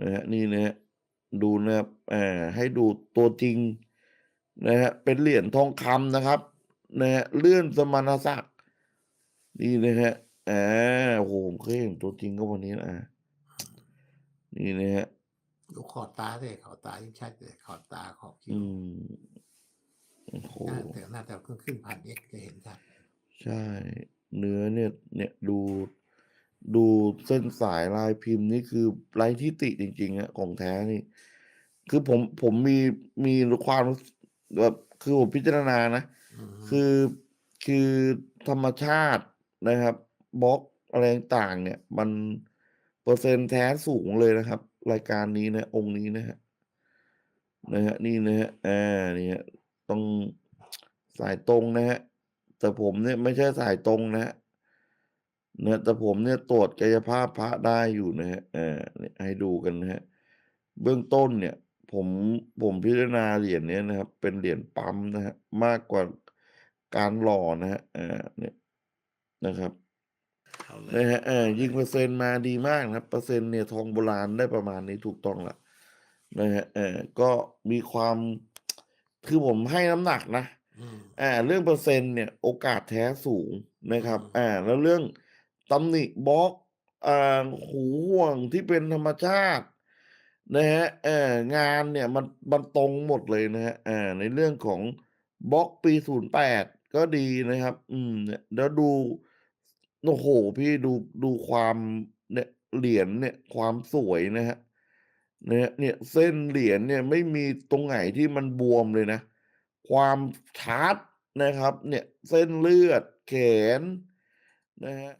นะฮะนี่นะฮะดูนะครับอ่าให้ดูตัวจริงนะฮะเป็นเหรียญทองคำนะครับนะฮะเลื่อนสมณศักดิ์นี่นะฮะอ่าโอ้โหผมเคยเห็นตัวจริงก็วันนี้นะอ่านี่นะฮะดูขอบตาเลยขอบตายิ่งชัดเลยขอบตาขอบคิ้อืวมโอ้โหหน้าแต่หน้าแต่ขึ้นขึ้นผ่านเอ็กจะเห็นชัดใช่ เนื้อเนี่ย เนี่ยดู ดูเส้นสายลายพิมพ์นี่คือไร้ที่ติจริงๆอะของแท้นี่ คือผมผมมีมีความรู้สึกแบบคือผมพิจารณานะอืมคือคือธรรมชาตินะครับบล็อกอะไรต่างๆเนี่ย มันเปอร์เซ็นต์แท้สูงเลยนะครับ รายการนี้นะ องค์นี้นะฮะนะฮะนี่นะฮะอ่านี่ฮะต้องสายตรงนะฮะแต่ผมเนี่ยไม่ใช่สายตรงนะฮะ นะแต่ผมเนี่ยตรวจกายภาพพระได้อยู่นะฮะอ่าเนี่ยให้ดูกันนะฮะ เบื้องต้นเนี่ย ผมผมพิจารณาเหรียญเนี้ยนะครับ เป็นเหรียญปั๊มนะฮะมากกว่าการหล่อนะฮะอ่าเนี่ยนะครับเอาเลยนะฮะเออยิงเปอร์เซ็นต์มาดีมากนะครับ เปอร์เซ็นต์เนี่ยทองโบราณได้ประมาณนี้ถูกต้องละนะฮะเออก็มีความคือผมให้น้ำหนักนะอืมอ่า เรื่องเปอร์เซ็นต์เนี่ย โอกาสแท้สูงนะครับอืมอ่า แล้วเรื่อง ตำหนิบล็อกอ่าหูห่วงที่เป็นธรรมชาตินะฮะเอองานเนี่ยมันมันตรงหมดเลยนะฮะอ่าในเรื่องของบล็อกปีศูนย์แปดก็ดีนะครับ อืมเนี่ยแล้วดูโอ้โหพี่ดูดูความเนี่ยเหรียญเนี่ยความสวยนะฮะเนี่ยเนี่ยเส้นเหรียญเนี่ยไม่มีตรงไหนที่มันบวมเลยนะ ความชัดนะครับ เนี่ยเส้นเลือดแขนนะฮะ